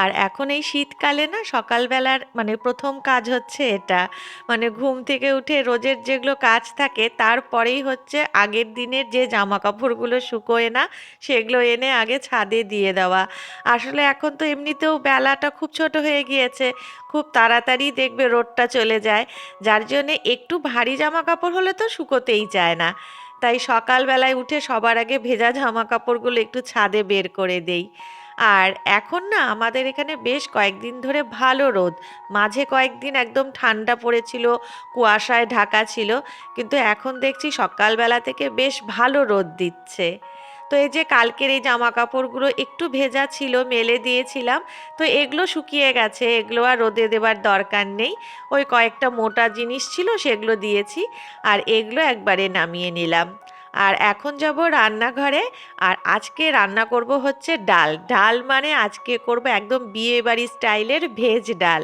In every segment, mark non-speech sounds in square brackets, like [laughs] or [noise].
আর এখন এই শীতকালে না সকালবেলার মানে প্রথম কাজ হচ্ছে এটা। মানে ঘুম থেকে উঠে রোজের যেগুলো কাজ থাকে তারপরেই হচ্ছে আগের দিনের যে জামা কাপড়গুলো শুকোয় না সেগুলো এনে আগে ছাদে দিয়ে দেওয়া। আসলে এখন তো এমনিতেও বেলাটা খুব ছোট হয়ে গিয়েছে, খুব তাড়াতাড়ি দেখবে রোদটা চলে যায়। যার জন্যে একটু ভারী জামা কাপড় হলে তো শুকোতেই চায় না। তাই সকালবেলায় উঠে সবার আগে ভেজা জামা কাপড়গুলো একটু ছাদে বের করে দেই। আর এখন না আমাদের এখানে বেশ কয়েকদিন ধরে ভালো রোদ। মাঝে কয়েকদিন একদম ঠান্ডা পড়েছিল, কুয়াশায় ঢাকা ছিল, কিন্তু এখন দেখছি সকালবেলা থেকে বেশ ভালো রোদ দিচ্ছে। তো এই যে কালকের এই জামা কাপড়গুলো একটু ভেজা ছিল, মেলে দিয়েছিলাম, তো এগুলো শুকিয়ে গেছে, এগুলো আর রোদে দেবার দরকার নেই। ওই কয়েকটা মোটা জিনিস ছিল, সেগুলো দিয়েছি, আর এগুলো একবারে নামিয়ে নিলাম। আর এখন যাব রান্নাঘরে, আর আজকে রান্না করব হচ্ছে ডাল। ডাল মানে আজকে করব একদম বিয়ে বাড়ি স্টাইলের ভেজ ডাল।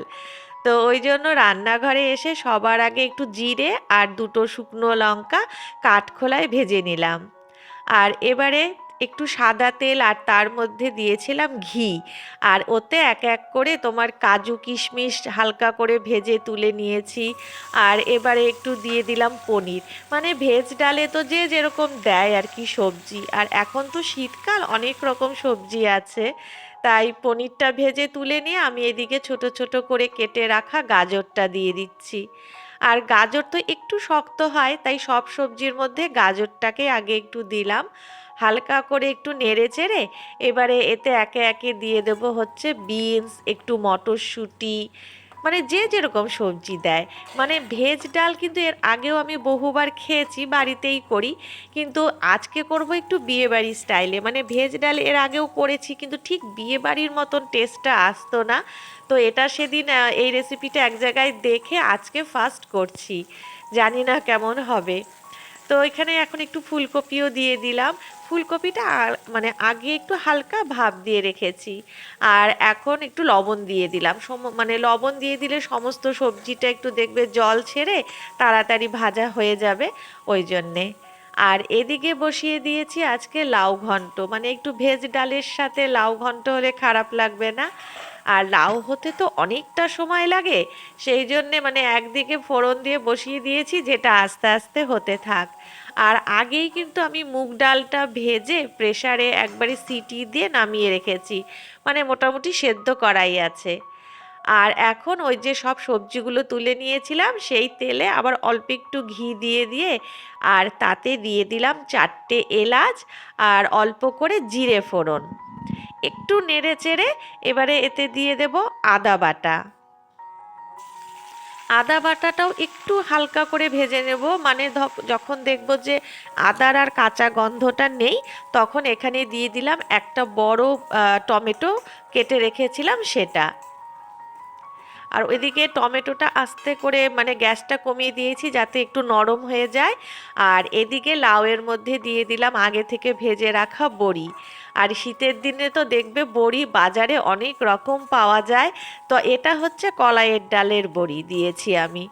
তো ওই জন্য রান্নাঘরে এসে সবার আগে একটু জিরে আর দুটো শুকনো লঙ্কা কাঠখোলায় ভেজে নিলাম। আর এবারে একটু সাদা তেল আর তার মধ্যে দিয়েছিলাম ঘি। আর ওতে এক এক করে তোমার কাজু কিশমিশ হালকা করে ভেজে তুলে নিয়েছি। আর এবারে একটু দিয়ে দিলাম পনির। মানে ভেজ ডালে তো যে যেরকম দেয় আর কি সবজি। আর এখন তো শীতকাল, অনেক রকম সবজি আছে। তাই পনিরটা ভেজে তুলে নিয়ে আমি এদিকে ছোট ছোট করে কেটে রাখা গাজরটা দিয়ে দিচ্ছি। আর গাজর তো একটু শক্ত হয়, তাই সব সবজির মধ্যে গাজরটাকে আগে একটু দিলাম। হালকা করে একটু নেড়ে চেড়ে এবারে এতে একে একে দিয়ে দেব হচ্ছে বিনস, একটু মটরশুঁটি মানে যে যেরকম সবজি দেয়। মানে ভেজ ডাল কিন্তু এর আগেও আমি বহুবার খেয়েছি, বাড়িতেই করি। কিন্তু আজকে করব একটু বিয়ে বাড়ির স্টাইলে। মানে ভেজ ডাল এর আগেও করেছি, কিন্তু ঠিক বিয়ে বাড়ির মতন টেস্টটা আসতো না। তো এটা সেদিন এই রেসিপিটা এক জায়গায় দেখে আজকে ফার্স্ট করছি। জানি না কেমন হবে। তো এখানে এখন একটু ফুলকপিও দিয়ে দিলাম। ফুলকপিটা মানে আগে একটু হালকা ভাব দিয়ে রেখেছি। আর এখন একটু লবণ দিয়ে দিলাম। সম মানে লবণ দিয়ে দিলে সমস্ত সবজিটা একটু দেখবে জল ছেড়ে তাড়াতাড়ি ভাজা হয়ে যাবে ওই জন্যে। আর এদিকে বসিয়ে দিয়েছি আজকে লাউ ঘন্ট। মানে একটু ভেজ ডালের সাথে লাউ ঘন্ট হলে খারাপ লাগবে না। আর লাউ হতে তো অনেকটা সময় লাগে। সেই জন্যে মানে একদিকে ফোড়ন দিয়ে বসিয়ে দিয়েছি, যেটা আস্তে আস্তে হতে থাক। আর আগেই কিন্তু আমি মুগ ডালটা ভেজে প্রেশারে একবারে সিটি দিয়ে নামিয়ে রেখেছি। মানে মোটামুটি সেদ্ধ করাই আছে। আর এখন ওই যে সব সবজিগুলো তুলে নিয়েছিলাম, সেই তেলে আবার অল্প একটু ঘি দিয়ে দিয়ে আর তাতে দিয়ে দিলাম চারটে এলাচ আর অল্প করে জিরে ফোড়ন। একটু নেড়ে চেড়ে এবারে এতে দিয়ে দেব আদা বাটা। আদা বাটাটাও একটু হালকা করে ভেজে নেব। মানে যখন দেখব যে আদার আর কাঁচা গন্ধটা নেই, তখন এখানে দিয়ে দিলাম একটা বড় টমেটো, কেটে রেখেছিলাম সেটা। আর ওইদিকে টমেটোটা আস্তে করে মানে গ্যাসটা কমিয়ে দিয়েছি যাতে একটু নরম হয়ে যায়। আর এদিকে লাউয়ের মধ্যে দিয়ে দিলাম আগে থেকে ভেজে রাখা বড়ি। আর শীতের দিনে তো দেখবে বড়ি বাজারে অনেক রকম পাওয়া যায়। তো এটা হচ্ছে কলাইয়ের ডালের বড়ি দিয়েছি আমি।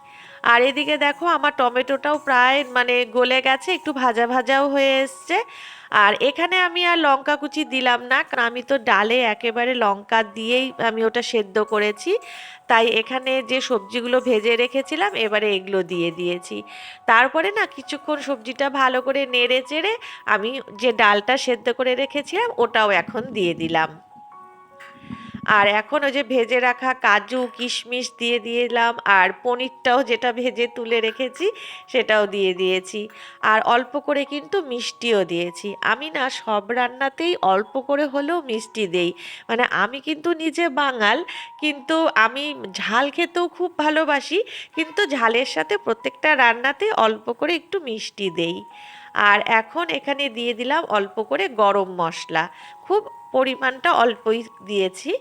আর এদিকে দেখো আমার টমেটোটাও প্রায় মানে গলে গেছে, একটু ভাজা ভাজাও হয়ে এসছে। আর এখানে আমি আর লঙ্কা কুচি দিলাম না, কারণ আমি তো ডালে একেবারে লঙ্কা দিয়েই আমি ওটা সেদ্ধ করেছি। তাই এখানে যে সবজিগুলো ভেজে রেখেছিলাম, এবারে এগুলো দিয়ে দিয়েছি। তারপরে না কিছুক্ষণ সবজিটা ভালো করে নেড়ে চেড়ে আমি যে ডালটা সেদ্ধ করে রেখেছিলাম, ওটাও এখন দিয়ে দিলাম। আর এখন ওই যে ভেজে রাখা কাজু, কিশমিশ দিয়ে দিলাম, আর পনিরটাও যেটা ভেজে তুলে রেখেছি সেটাও দিয়ে দিয়েছি। আর অল্প করে কিন্তু মিষ্টিও দিয়েছি। আমি না সব রান্নাতেই অল্প করে হলেও মিষ্টি দেই। মানে আমি কিন্তু নিজে বাঙাল, কিন্তু আমি ঝাল খেতেও খুব ভালোবাসি, কিন্তু ঝালের সাথে প্রত্যেকটা রান্নাতে অল্প করে একটু মিষ্টি দেই। আর এখন এখানে দিয়ে দিলাম অল্প করে গরম মশলা। খুব পরিমাণটা অল্পই দিয়েছি।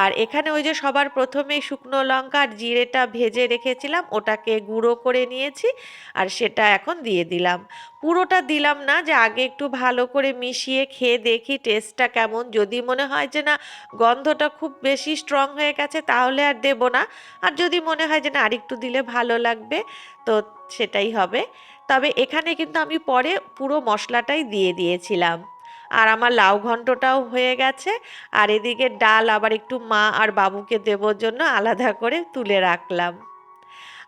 আর এখানে ওই যে সবার প্রথমে শুকনো লঙ্কা আর জিরেটা ভেজে রেখেছিলাম, ওটাকে গুঁড়ো করে নিয়েছি আর সেটা এখন দিয়ে দিলাম। পুরোটা দিলাম না, যে আগে একটু ভালো করে মিশিয়ে খেয়ে দেখি টেস্টটা কেমন। যদি মনে হয় যে না, গন্ধটা খুব বেশি স্ট্রং হয়ে গেছে তাহলে আর দেবো না। আর যদি মনে হয় যে না, আরেকটু দিলে ভালো লাগবে, তো সেটাই হবে। তবে এখানে কিন্তু আমি পরে পুরো মশলাটাই দিয়ে দিয়েছিলাম। আর আমার লাউ ঘন্টটাও হয়ে গেছে। আর এদিকে ডাল আবার একটু মা আর বাবুকে দেবোর জন্য আলাদা করে তুলে রাখলাম।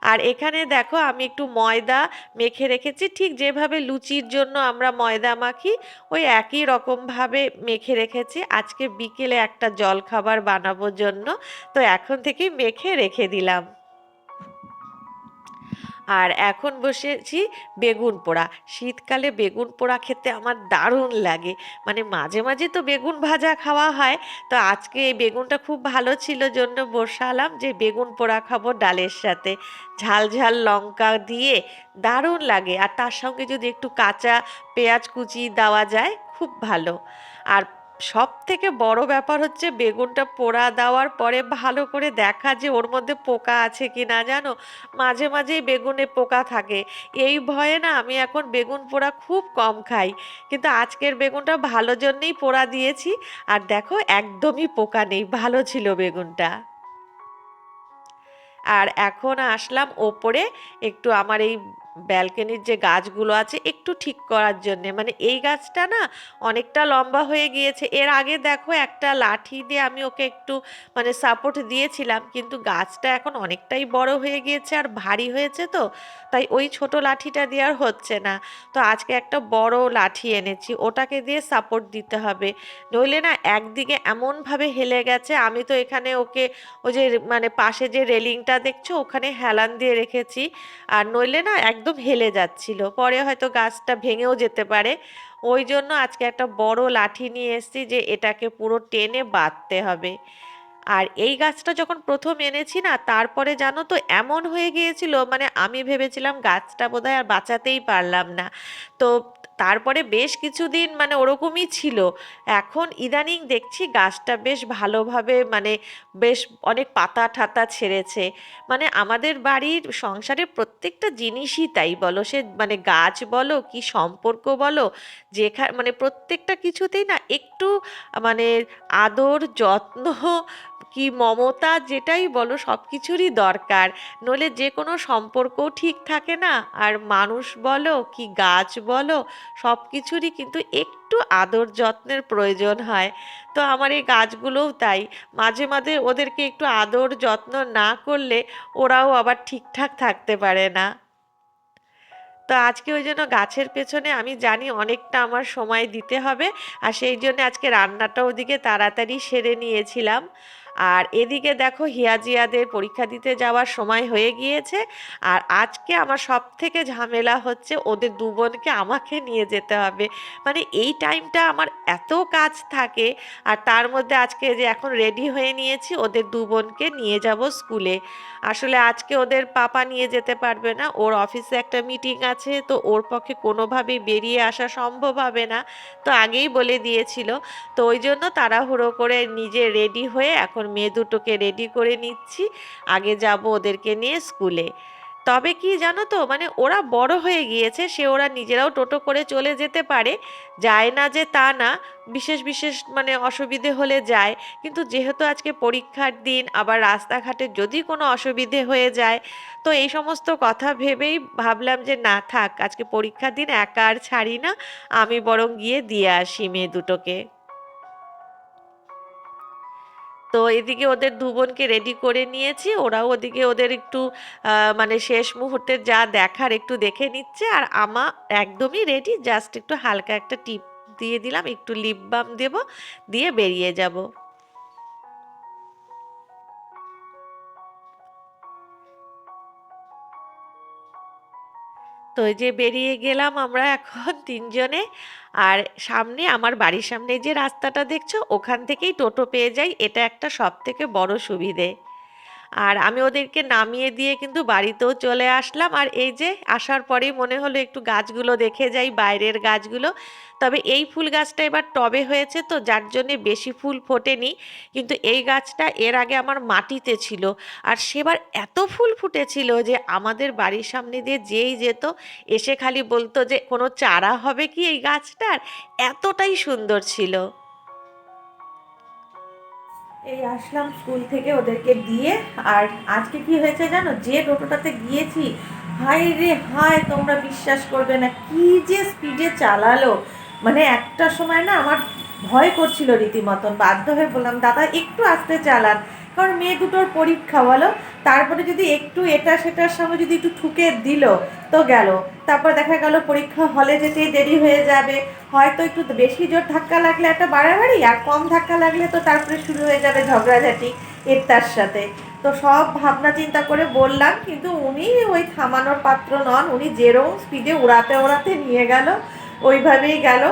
আর এখানে দেখো আমি একটু ময়দা মেখে রেখেছি। ঠিক যেভাবে লুচির জন্য আমরা ময়দা মাখি, ওই একই রকমভাবে মেখে রেখেছি। আজকে বিকেলে একটা জল খাবার বানাবোর জন্য। তো এখন থেকেই মেখে রেখে দিলাম। আর এখন বসেছি বেগুন পোড়া। শীতকালে বেগুন পোড়া খেতে আমার দারুণ লাগে। মানে মাঝে মাঝে তো বেগুন ভাজা খাওয়া হয়। তো আজকে এই বেগুনটা খুব ভালো ছিল জন্য বসালাম যে বেগুন পোড়া খাব ডালের সাথে। ঝাল ঝাল লঙ্কা দিয়ে দারুণ লাগে। আর তার সঙ্গে যদি একটু কাঁচা পেঁয়াজ কুচি দেওয়া যায়, খুব ভালো। আর সব থেকে বড় ব্যাপার হচ্ছে বেগুনটা পোড়া দেওয়ার পরে ভালো করে দেখা যে ওর মধ্যে পোকা আছে কি না জানো? মাঝে মাঝেই বেগুনে পোকা থাকে। এই ভয়ে না আমি এখন বেগুন পোড়া খুব কম খাই। কিন্তু আজকের বেগুনটা ভালো জন্যেই পোড়া দিয়েছি। আর দেখো, একদমই পোকা নেই, ভালো ছিল বেগুনটা। আর এখন আসলাম ওপরে। একটু আমার এই ব্যালকনির যে গাছগুলো আছে, একটু ঠিক করার জন্যে। মানে এই গাছটা না অনেকটা লম্বা হয়ে গিয়েছে। এর আগে দেখো একটা লাঠি দিয়ে আমি ওকে একটু মানে সাপোর্ট দিয়েছিলাম, কিন্তু গাছটা এখন অনেকটাই বড় হয়ে গিয়েছে আর ভারী হয়েছে তো, তাই ওই ছোট লাঠিটা দিয়ে আর হচ্ছে না। তো আজকে একটা বড় লাঠি এনেছি, ওটাকে দিয়ে সাপোর্ট দিতে হবে। নইলে না একদিকে এমনভাবে হেলে গেছে, আমি তো এখানে ওকে ওই যে মানে পাশে যে রেলিংটা দেখছ, ওখানে হেলান দিয়ে রেখেছি। আর নইলে না একদম হেলে যাচ্ছিল। পরে হয়তো গাছটা ভেঙেও যেতে পারে। ওই জন্য আজকে একটা বড় লাঠি নিয়ে এসেছি যে এটাকে পুরো টেনে বাঁধতে হবে। আর এই গাছটা যখন প্রথম এনেছি না, তারপরে জানো তো এমন হয়ে গিয়েছিল মানে আমি ভেবেছিলাম গাছটা বোধহয় আর বাঁচাতেই পারলাম না। তো তারপরে বেশ কিছুদিন মানে ওরকমই ছিল। এখন ইদানিং দেখছি গাছটা বেশ ভালোভাবে মানে বেশ অনেক পাতা ঠাতা ছেড়েছে। মানে আমাদের বাড়ির সংসারের প্রত্যেকটা জিনিসই তাই বলো, সে মানে গাছ বলো কি সম্পর্ক বলো যেখানে মানে প্রত্যেকটা কিছুতেই না একটু মানে আদর, যত্ন কি মমতা যেটাই বলো সব কিছুরই দরকার। নইলে যে কোনো সম্পর্কও ঠিক থাকে না। আর মানুষ বলো কি গাছ বলো সব কিছুরই কিন্তু একটু আদর যত্নের প্রয়োজন হয়। তো আমার এই গাছগুলোও তাই। মাঝে মাঝে ওদেরকে একটু আদর যত্ন না করলে ওরাও আবার ঠিকঠাক থাকতে পারে না। তো আজকে ওই জন্য গাছের পেছনে আমি জানি অনেকটা আমার সময় দিতে হবে। আর সেই জন্য আজকে রান্নাটা ওদিকে তাড়াতাড়ি সেরে নিয়েছিলাম। আর এদিকে দেখো হিয়াজিয়াদের পরীক্ষা দিতে যাওয়ার সময় হয়ে গিয়েছে। আর আজকে আমার সব থেকে ঝামেলা হচ্ছে ওদের দু বোনকে আমাকে নিয়ে যেতে হবে। মানে এই টাইমটা আমার এত কাজ থাকে আর তার মধ্যে আজকে যে এখন রেডি হয়ে নিয়েছি ওদের দু বোনকে নিয়ে যাব স্কুলে। আসলে আজকে ওদের পাপা নিয়ে যেতে পারবে না, ওর অফিসে একটা মিটিং আছে তো ওর পক্ষে কোনোভাবেই বেরিয়ে আসা সম্ভব হবে না। তো আগেই বলে দিয়েছিল। তো ওই জন্য তাড়াহুড়ো করে নিজে রেডি হয়ে এখন মেয়ে দুটোকে রেডি করে নিচ্ছি। আগে যাব ওদেরকে নিয়ে স্কুলে তবে কি জানো তো মানে ওরা বড় হয়ে গিয়েছে, সে ওরা নিজেরাও টোটো করে চলে যেতে পারে। যায় না যে তা না, বিশেষ বিশেষ মানে অসুবিধে হলে যায়। কিন্তু যেহেতু আজকে পরীক্ষার দিন, আবার রাস্তাঘাটে যদি কোনো অসুবিধে হয়ে যায়, তো এই সমস্ত কথা ভেবেই ভাবলাম যে না থাক, আজকে পরীক্ষার দিন একা আর ছাড়ি না, আমি বরং গিয়ে দিয়ে আসি মেয়ে দুটোকে। তো এদিকে ওদের দু বোনকে রেডি করে নিয়েছি। ওরাও ওদিকে ওদের একটু মানে শেষ মুহূর্তে যা দেখার একটু দেখে নিচ্ছে। আর আমা একদমই রেডি জাস্ট একটু হালকা একটা টিপ দিয়ে দিলাম, একটু লিপ বাম দেবো, দিয়ে বেরিয়ে যাব। তো যে বেরিয়ে গেলাম আমরা এখন [laughs] তিনজনে। আর সামনে, আমার বাড়ির সামনে যে রাস্তাটা দেখছ, ওখান থেকেই টোটো পেয়ে যাই। এটা একটা সব থেকে বড় সুবিধে। আর আমি ওদেরকে নামিয়ে দিয়ে কিন্তু বাড়িতেও চলে আসলাম। আর এই যে আসার পরেই মনে হলো একটু গাছগুলো দেখে যাই, বাইরের গাছগুলো। তবে এই ফুল গাছটা এবার টবে হয়েছে তো যার জন্যে বেশি ফুল ফোটেনি। কিন্তু এই গাছটা এর আগে আমার মাটিতে ছিল। আর সেবার এত ফুল ফুটেছিল যে আমাদের বাড়ির সামনে দিয়ে যেই যেত, এসে খালি বলতো যে, কোনো চারা হবে কি এই গাছটার? এতটাই সুন্দর ছিল। এই আসলাম স্কুল থেকে ওদেরকে দিয়ে। আর আজকে কি হয়েছে জানো? যে টোটোটাতে গিয়েছি, হায় রে হায়, তোমরা বিশ্বাস করবে না, কি যে স্পিডে চালালো। মানে একটা সময় না আমার ভয় করছিল রীতিমতন, বাধ্য হয়ে বললাম, দাদা, একটু আস্তে চালান। কারণ মেয়ে দুটোর পরীক্ষা বলো, তারপরে যদি একটু এটা সেটার সঙ্গে যদি একটু ঠুকে দিল, তো গেল। তারপর দেখা গেল পরীক্ষা হলে যেতেই দেরি হয়ে যাবে। হয়তো একটু বেশি জোর ধাক্কা লাগলে একটা বাড়াবাড়ি, আর কম ধাক্কা লাগলে তো তারপরে শুরু হয়ে যাবে ঝগড়াঝাটি এর তার সাথে। তো সব ভাবনা চিন্তা করে বললাম, কিন্তু উনি ওই থামানোর পাত্র নন। উনি যেরকম স্পিডে উড়াতে ওড়াতে নিয়ে গেল, ওইভাবেই গেল।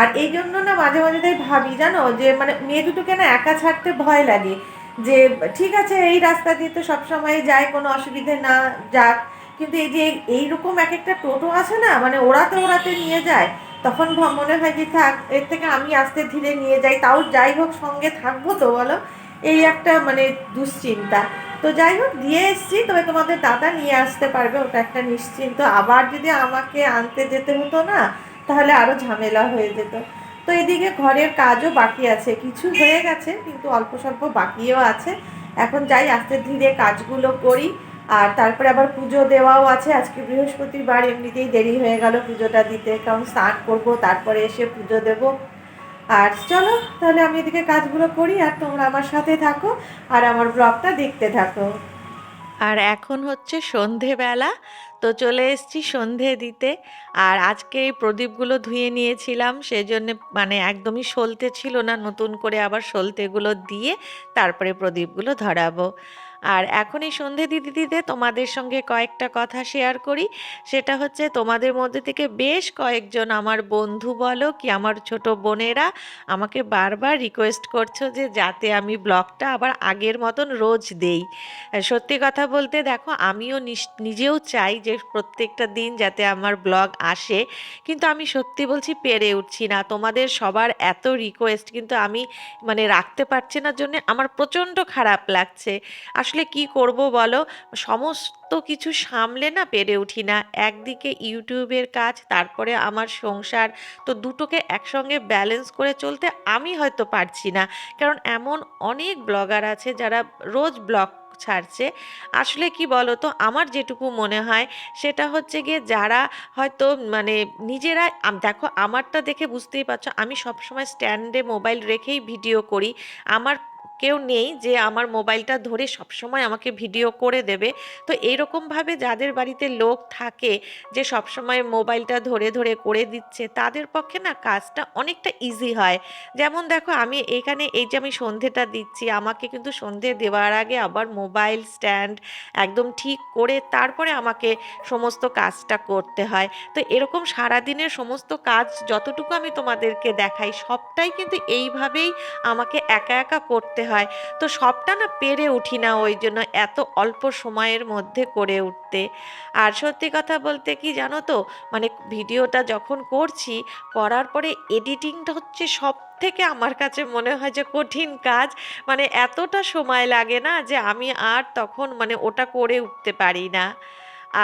আর এই জন্য না মাঝে মাঝে তাই ভাবি, জানো? যে মানে মেয়ে দুটোকে না একা ছাড়তে ভয় লাগে। যে, ঠিক আছে, এই রাস্তা দিয়ে তো সবসময় যায়, কোনো অসুবিধে না যাক। কিন্তু এই যে, এইরকম এক একটা টোটো আছে না মানে ওড়াতে ওড়াতে নিয়ে যায়, তখন মনে হয় যে, থাক, এর থেকে আমি আস্তে ধীরে নিয়ে যাই। তাও যাই হোক, সঙ্গে থাকব তো, বলো? এই একটা মানে দুশ্চিন্তা। তো যাই হোক, দিয়ে এসছি, তবে তোমাদের দাদা নিয়ে আসতে পারবে, ওটা একটা নিশ্চিন্ত। আবার যদি আমাকে আনতে যেতে হতো না, তাহলে আরও ঝামেলা হয়ে যেত। তো এদিকে ঘরের কাজও বাকি আছে। কিছু হয়ে গেছে, কিন্তু অল্প স্বল্প বাকিও আছে। এখন যাই, আস্তে ধীরে কাজগুলো করি। আর তারপরে আবার পুজো দেওয়াও আছে। আজকে বৃহস্পতিবার, এমনিতেই দেরি হয়ে গেল পুজোটা দিতে। কারণ স্নান করব, তারপরে এসে পুজো দেব। আর চলো, তাহলে আমি এদিকে কাজগুলো করি আর তোমরা আমার সাথে থাকো আর আমার ব্লগটা দেখতে থাকো। আর এখন হচ্ছে সন্ধেবেলা। তো চলে এসেছি সন্ধে দিতে। আর আজকে এই প্রদীপগুলো ধুয়ে নিয়েছিলাম সেই সেজন্য মানে একদমই সলতে ছিল না। নতুন করে আবার সলতেগুলো দিয়ে তারপরে প্রদীপগুলো ধরাবো। আর এখন এই সন্ধে দিতে দিতে তোমাদের সঙ্গে কয়েকটা কথা শেয়ার করি। সেটা হচ্ছে তোমাদের মধ্যে থেকে বেশ কয়েকজন আমার বন্ধু বলো কি আমার ছোট বোনেরা আমাকে বারবার রিকোয়েস্ট করছ যে যাতে আমি ব্লগটা আবার আগের মতন রোজ দেই। সত্যি কথা বলতে দেখো আমিও নিজেও চাই যে প্রত্যেকটা দিন যাতে আমার ব্লগ আসে। কিন্তু আমি সত্যি বলছি পেরে উঠছি না। তোমাদের সবার এত রিকোয়েস্ট কিন্তু আমি মানে রাখতে পারছি না। জন্য আমার প্রচণ্ড খারাপ লাগছে। আসলে কি করব বলো? সমস্ত কিছু সামলে না পেরে উঠি না। একদিকে ইউটিউবের কাজ, তারপরে আমার সংসার। তো দুটোকে একসঙ্গে ব্যালেন্স করে চলতে আমি হয়তো পারছি না। কারণ এমন অনেক ব্লগার আছে যারা রোজ ব্লগ ছাড়ছে। আসলে কি বলো তো আমার যেটুকু মনে হয়, সেটা হচ্ছে গিয়ে যারা হয়তো মানে নিজেরা দেখো, আমারটা দেখে বুঝতেই পারছ, আমি সবসময় স্ট্যান্ডে মোবাইল রেখেই ভিডিও করি। আমার কেউ নেই যে আমার মোবাইলটা ধরে সবসময় আমাকে ভিডিও করে দেবে। তো এইরকমভাবে যাদের বাড়িতে লোক থাকে যে সবসময় মোবাইলটা ধরে ধরে করে দিচ্ছে, তাদের পক্ষে না কাজটা অনেকটা ইজি হয়। যেমন দেখো, আমি এখানে এই যে আমি সন্ধেটা দিচ্ছি, আমাকে কিন্তু সন্ধে দেওয়ার আগে আবার মোবাইল স্ট্যান্ড একদম ঠিক করে তারপরে আমাকে সমস্ত কাজটা করতে হয়। তো এরকম সারাদিনের সমস্ত কাজ যতটুকু আমি তোমাদেরকে দেখাই, সবটাই কিন্তু এইভাবেই আমাকে একা একা করতে হয়। তো সবটা না পেরে উঠি না ওই জন্য এত অল্প সময়ের মধ্যে করে উঠতে। আর সত্যি কথা বলতে কি জানো তো? মানে ভিডিওটা যখন করছি, করার পরে এডিটিংটা হচ্ছে সব থেকে আমার কাছে মনে হয় যে কঠিন কাজ। মানে এতটা সময় লাগে না যে আমি আর তখন মানে ওটা করে উঠতে পারি না।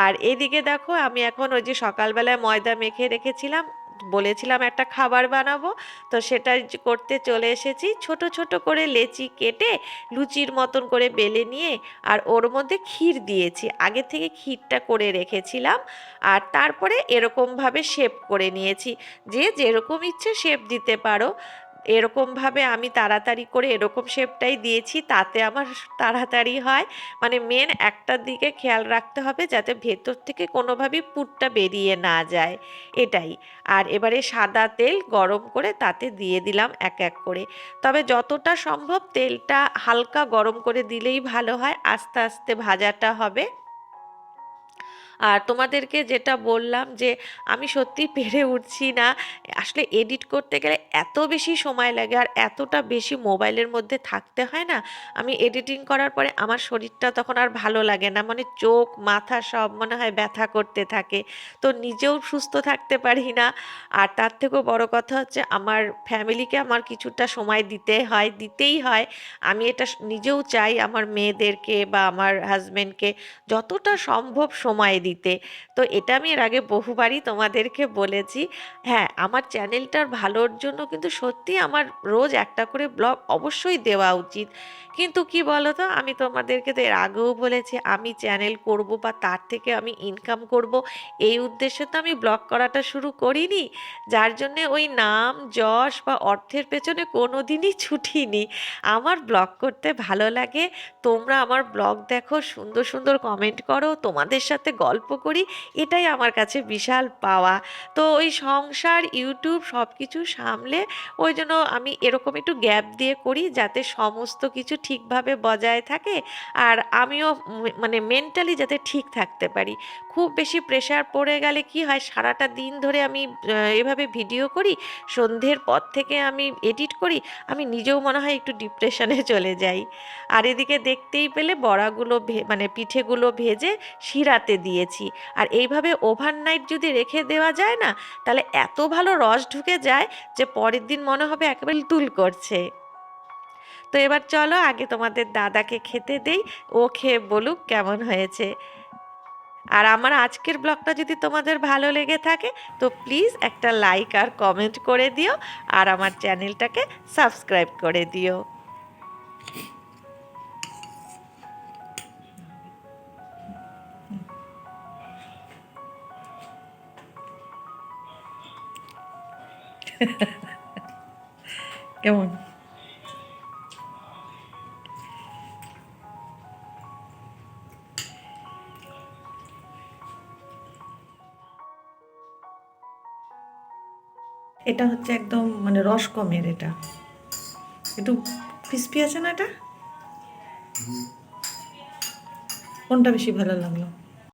আর এদিকে দেখো আমি এখন ওই যে সকালবেলায় ময়দা মেখে রেখেছিলাম বলেছিলাম একটা খাবার বানাবো, তো সেটা করতে চলে এসেছি। ছোট ছোট করে লেচি কেটে লুচির মতন করে বেলে নিয়ে আর ওর মধ্যে ক্ষীর দিয়েছি। আগে থেকে ক্ষীরটা করে রেখেছিলাম আর তারপরে এরকমভাবে শেপ করে নিয়েছি। যে যেরকম ইচ্ছে শেপ দিতে পারো। এরকমভাবে আমি তাড়াতাড়ি করে এরকম শেপটাই দিয়েছি, তাতে আমার তাড়াতাড়ি হয়। মানে মেন একটার দিকে খেয়াল রাখতে হবে যাতে ভেতর থেকে কোনোভাবেই পুরটা বেরিয়ে না যায়। এটাই। আর এবারে সাদা তেল গরম করে তাতে দিয়ে দিলাম এক এক করে। তবে যতটা সম্ভব তেলটা হালকা গরম করে দিলেই ভালো হয়, আস্তে আস্তে ভাজাটা হবে। আর তোমাদেরকে যেটা বললাম যে আমি সত্যি [laughs] পেরে উঠছি না। আসলে এডিট করতে গেলে এত বেশি সময় লাগে আর এতটা বেশি মোবাইলের মধ্যে থাকতে হয় না। আমি এডিটিং করার পরে আমার শরীরটা তখন আর ভালো লাগে না। মানে চোখ, মাথা সব মনে হয় ব্যথা করতে থাকে। তো নিজেও সুস্থ থাকতে পারি না। আর তার থেকেও বড় কথা হচ্ছে আমার ফ্যামিলিকে আমার কিছুটা সময় দিতে হয়, দিতেই হয়। আমি এটা নিজেও চাই আমার মেয়েদেরকে বা আমার হাজব্যান্ডকে যতটা সম্ভব সময় দিতে। তো এটা আমি এর আগে বহুবারই তোমাদেরকে বলেছি। হ্যাঁ আমার চ্যানেলটার ভালোর জন্য কিন্তু সত্যি আমার রোজ একটা করে ব্লগ অবশ্যই দেওয়া উচিত। কিন্তু কি বলো তো আমি তোমাদেরকে তো এর আগেও বলেছি, আমি চ্যানেল করব বা তার থেকে আমি ইনকাম করব, এই উদ্দেশ্যে তো আমি ব্লগ করাটা শুরু করিনি। যার জন্যে ওই নাম, যশ বা অর্থের পেছনে কোনো দিনই ছুটিনি। আমার ব্লগ করতে ভালো লাগে। তোমরা আমার ব্লগ দেখো, সুন্দর সুন্দর কমেন্ট করো। তোমাদের সাথে গল্প করি, এটাই আমার কাছে বিশাল পাওয়া। তো ওই সংসার, ইউটিউব সব কিছু সামলে ওই জন্য আমি এরকম একটু গ্যাপ দিয়ে করি যাতে সমস্ত কিছু ঠিকভাবে বজায় থাকে আর আমিও মানে মেন্টালি যাতে ঠিক থাকতে পারি। খুব বেশি প্রেশার পড়ে গেলে কি হয়, সারাটা দিন ধরে আমি এভাবে ভিডিও করি, সন্ধ্যের পর থেকে আমি এডিট করি, আমি নিজেও মনে হয় একটু ডিপ্রেশনে চলে যাই। আর এদিকে দেখতেই পেলে বড়াগুলো মানে পিঠেগুলো ভেজে শিরাতে দিয়েছি। আর এইভাবে ওভারনাইট যদি রেখে দেওয়া যায় না, তাহলে এত ভালো রস ঢুকে যায় যে পরের দিন মনে হবে একেবারে তুল করছে। তো এবার চলো আগে তোমাদের দাদাকে খেতে দেই, ও খেয়ে বলুক কেমন হয়েছে। আর আমার আজকের ব্লগটা যদি তোমাদের ভালো লেগে থাকে, তো প্লিজ একটা লাইক আর কমেন্ট করে দিও, আর আমার চ্যানেলটাকে সাবস্ক্রাইব করে দিও। কেমন? এটা হচ্ছে একদম মানে রস কমের এটা। একটু ক্রিস্পি আছে না এটা? কোনটা বেশি ভালো লাগল?